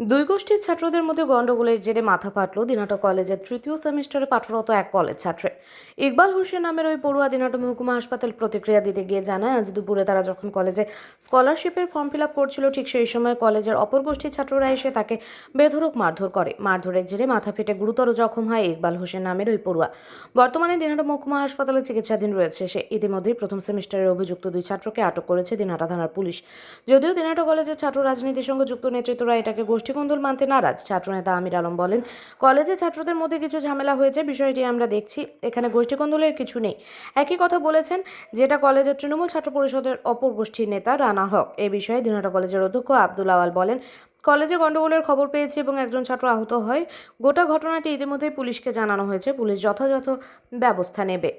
দুই গোষ্ঠীর ছাত্রদের মধ্যে গণ্ডগোলের জেরে মাথা ফাটল দিনাটা কলেজের তৃতীয় সেমিস্টারে পাঠরত এক কলেজ ছাত্রের ইকবাল হোসেন নামের ওই পড়ুয়া দিনাটা মহকুমা হাসপাতাল প্রতিক্রিয়া দিতে গিয়ে জানায় আজ দুপুরে তারা যখন কলেজে স্কলারশিপের ফর্ম ফিল আপ করছিল, ঠিক সেই সময় কলেজের অপর গোষ্ঠীর ছাত্ররা এসে তাকে বেধরক মারধর করে। মারধরের জেরে মাথা ফেটে গুরুতর জখম হয় ইকবাল হোসেন নামের ওই পড়ুয়া। বর্তমানে দিনাটা মহকুমা হাসপাতালে চিকিৎসাধীন রয়েছে সে। ইতিমধ্যেই প্রথম সেমিস্টারের অভিযুক্ত দুই ছাত্রকে আটক করেছে দিনাটা থানার পুলিশ। যদিও দিনাটা কলেজের ছাত্র রাজনীতির সঙ্গে যুক্ত নেতৃত্বরা এটাকে গোষ্ঠীকন্দল মানতে নারাজ ছাত্রনেতা আমির আলম বলেন কলেজে ছাত্রদের মধ্যে কিছু ঝামেলা হয়েছে বিষয়টি আমরা দেখছি এখানে গোষ্ঠীকন্দলের কিছু নেই। একই কথা বলেছেন যেটা কলেজের তৃণমূল ছাত্র পরিষদের অপর গোষ্ঠীর নেতা রানা হক। এ বিষয়ে দিনাটা কলেজের অধ্যক্ষ আব্দুল আওয়াল বলেন কলেজে গণ্ডগোলের খবর পেয়েছে এবং একজন ছাত্র আহত হয়। গোটা ঘটনাটি ইতিমধ্যেই পুলিশকে জানানো হয়েছে। পুলিশ যথাযথ ব্যবস্থা নেবে।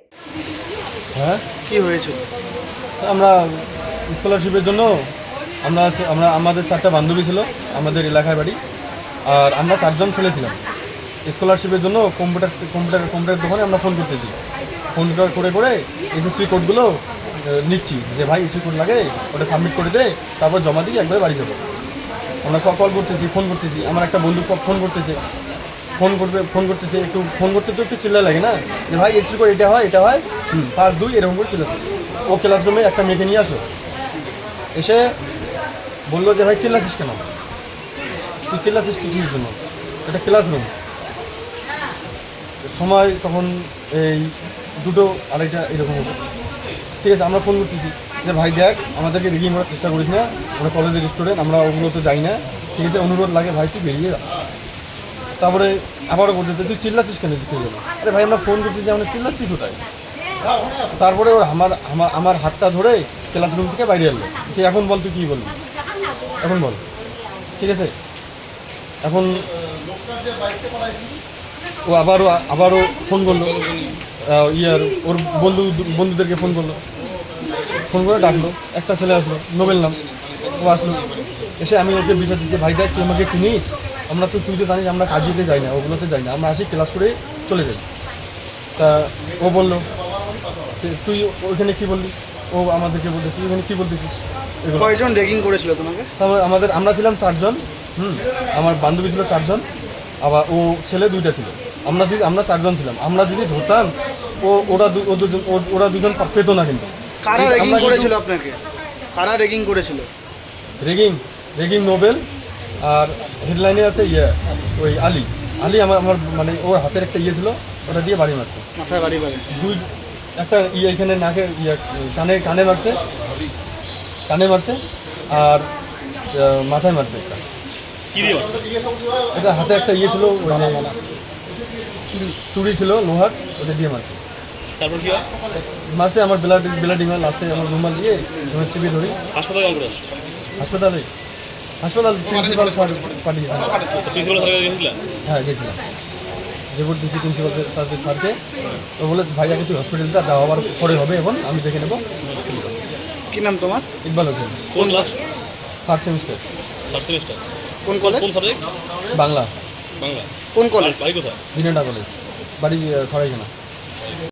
হ্যাঁ? কি হয়েছিল আমরা স্কলারশিপের জন্য আমরা আমরা আমাদের চারটা বান্ধবী ছিল আমাদের এলাকায় বাড়ি আর আমরা চারজন ছেলে ছিলাম। স্কলারশিপের জন্য কম্পিউটার কম্পিউটার কম্পিউটার দোকানে আমরা ফোন করতেছি। ফোন করে করে এসএসপি কোডগুলো নিচ্ছি যে ভাই এসএসপি কোড লাগে ওটা সাবমিট করে দে তারপর জমা দিয়ে একবারে বাড়ি যাব। আমরা কল করতেছি ফোন করতেছি আমার একটা বন্ধু ফোন করতেছে। ফোন করবে ফোন করতেছে একটু ফোন করতে তো একটু চিল্লা লাগে না? যে ভাই এসপি করে এটা হয় এটা হয় পাঁচ দুই এরকম করে চিল্লাছে ও ক্লাসরুমে একটা মেয়েকে নিয়ে আসলো। এসে বলল যে, ভাই, চিল্লাছিস কেন? তুই চিল্লাছিস কি কিসের জন্য? এটা ক্লাসরুম সময় তখন এই দুটো আড়াইটা এরকম হতো ঠিক আছে, আমরা ফোন করতেছি। যে, ভাই, দেখ, আমাদেরকে রিগিং করার চেষ্টা করিস না। আমরা কলেজের স্টুডেন্ট আমরা ওগুলো তো যাই না। ঠিক আছে, অনুরোধ লাগে, ভাই, তুই বেরিয়ে যা। তারপরে আবারও বলতেছে তুই চিল্লাচ্ছিস কেন? তুই জন্য আরে ভাই, আমরা ফোন করছি যে আমরা চিল্লাচ্ছি কোথায়? তারপরে ওর আমার আমার আমার হাতটা ধরে ক্লাসরুম থেকে বাইরে এলো। যে এখন বল, তুই কী বলবি? এখন বল। ঠিক আছে? এখন ও আবারও আবারও ফোন করল। ইয়ার, ওর বন্ধু, বন্ধুদেরকে ফোন করল। ফোন করে ডাকলো। একটা ছেলে আসলো, নোবেল নাম। ও আসলো। এসে আমি ওকে বিচার দিচ্ছি, ভাই দেখ, তুই আমাকে চিনিস? আমরা তো, তুই তো জানিস, আমরা কাজেতে যাই না, ওগুলোতে যাই না। আমরা আসি, ক্লাস করে চলে যাই। তা ও বলল "তুই- ওইখানে কী বললি? ও আমাদেরকে বলতেছি ওখানে কী বলতেছিস? কয়জন রেগিং করেছিল তোমাকে? আমাদের আমরা ছিলাম চারজন হুম আমার বান্ধবী ছিল চারজন আবার ও ছেলে দুইটা ছিল। আমরা যদি আমরা চারজন ছিলাম। আমরা যদি ধরতাম ও ওরা ও দুজন ওরা দুজন পেত না কিন্তু। কারা রেগিং করেছিল আপনাকে? কারা রেগিং করেছিল? রেগিং রেগিং নোবেল আর হেডলাইনে আছে ইয়ে ওই আলী। আলী আমার আমার মানে ওর হাতের একটা ইয়ে ছিল ওটা দিয়ে বাড়ি মারছে। মাথায় বাড়ি বাড়ি। দুই একটা ইয়ে এখানে নাকে ইয়ে কানে কানে মারছে। কানে মারছে আর মাথায় মারছে একটা। এটা হাতে একটা ইয়ে ছিল ওই চুড়ি- ছিল লোহার ওটা দিয়ে মারছে। তারপর কি হয়? মারছে আমার ব্লাড ব্লাডিং হয় লাস্টে আমার রুমাল দিয়ে রুমাল চিপিয়ে ধরি। হাসপাতালে কল করে হাসপাতালে? হাসপাতাল প্রিন্সিপাল স্যার প্রিন্সিপাল স্যারের কাছে হ্যাঁ গেছিলাম। রিপোর্ট দিয়েছি প্রিন্সিপাল স্যারকে। স্যারকে। তো বলে ভাই আগে তুই হসপিটাল যা যাওয়া পরে হবে এখন আমি দেখে নেব। কি নাম তোমার? ইকবাল হোসেন। কোন class? Third semester third semester কোন কলেজ কোন সাবজেক্ট বাংলা। বাংলা। কোন কলেজ বাড়ি কোথায়? দিনেটা কলেজ বাড়ি খড়াইখানা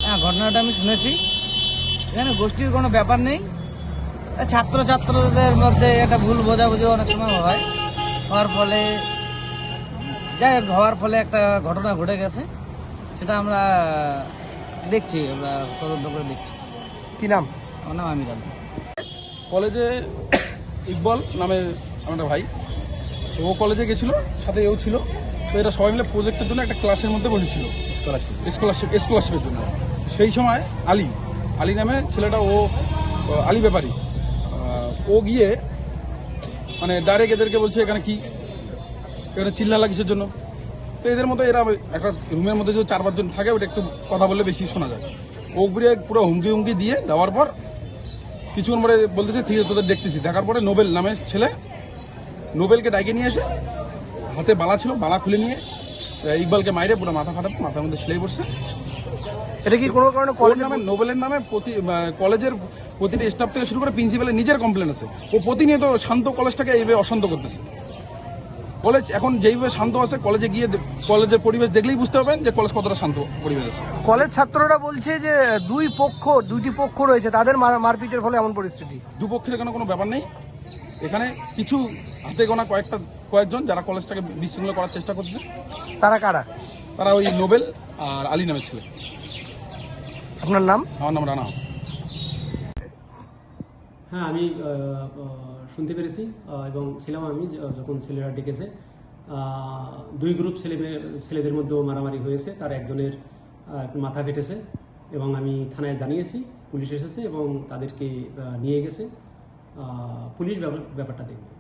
হ্যাঁ ঘটনাটা আমি শুনেছি। এখানে গোষ্ঠীর কোনো ব্যাপার নেই। ছাত্র ছাত্রদের মধ্যে একটা ভুল বোঝাবুঝি অনেক সময় হয়। হওয়ার ফলে যাই হোক, হওয়ার ফলে একটা ঘটনা ঘটে গেছে। সেটা আমরা দেখছি আমরা তদন্ত করে দেখছি। কি নাম? আমার নাম আমির আলম। কলেজে ইকবল নামে আমার একটা ভাই। তো ও কলেজে গেছিল সাথে এও ছিল। তো এরা সবাই মিলে প্রজেক্টের জন্য একটা ক্লাসের মধ্যে বসেছিল। স্কলারশিপ স্কলারশিপ স্কলারশিপের জন্য। সেই সময় আলী আলী নামে ছেলেটা ও আলী ব্যাপারী। ও গিয়ে মানে ডাইরেক্ট এদেরকে বলছে এখানে কি? এখানে চিল্লা লাগিসের জন্য? তো এদের মতো এরা একটা রুমের মধ্যে যে চার পাঁচজন থাকে ওটা একটু কথা বললে বেশি শোনা যায়। ও পুরো হুমকি হুমকি দিয়ে দেওয়ার পর কিছুক্ষণ পরে বলতেছে ঠিক আছে তোদের দেখতেছি। দেখার পরে নোবেল নামে ছেলে নোবেলকে ডাইকে নিয়ে এসে হাতে বালা ছিল বালা খুলে নিয়ে ইকবালকে মাইরে পুরো মাথা ফাটাতে মাথার মধ্যে সেলাই পড়ছে এটা কি কোনো কারণে কলেজ নামে নোবেলের নামে প্রতি কলেজের প্রতিটি স্টাফ থেকে শুরু করে প্রিন্সিপালের নিজের কমপ্লেন আছে। ও প্রতিনিয়ত শান্ত কলেজটাকে এইভাবে অশান্ত করতেছে। কলেজ এখন যেইভাবে শান্ত আছে কলেজে গিয়ে কলেজের পরিবেশ দেখলেই বুঝতে পারবেন যে কলেজ কতটা শান্ত পরিবেশ আছে। কলেজ ছাত্ররা বলছে যে দুই পক্ষ দুইটি পক্ষ রয়েছে তাদের মার- মারপিটের ফলে এমন পরিস্থিতি। দুপক্ষের এখানে কোনো ব্যাপার নেই। এখানে কিছু হাতে গোনা কয়েকটা কয়েকজন যারা কলেজটাকে বিশৃঙ্খলা করার চেষ্টা করছে। তারা কারা? তারা ওই নোবেল আর আলী নামের ছেলে। আপনার নাম? আমার নাম রানা। হ্যাঁ আমি শুনতে পেরেছি এবং ছিলাম আমি যখন ছেলেরা ডেকেছে দুই গ্রুপ ছেলে ছেলেদের মধ্যেও মারামারি হয়েছে, তার একজনের মাথা কেটেছে, এবং আমি থানায় জানিয়েছি, পুলিশ এসেছে এবং তাদেরকে নিয়ে গেছে। পুলিশ ব্যাপার- ব্যাপারটা দেখবে।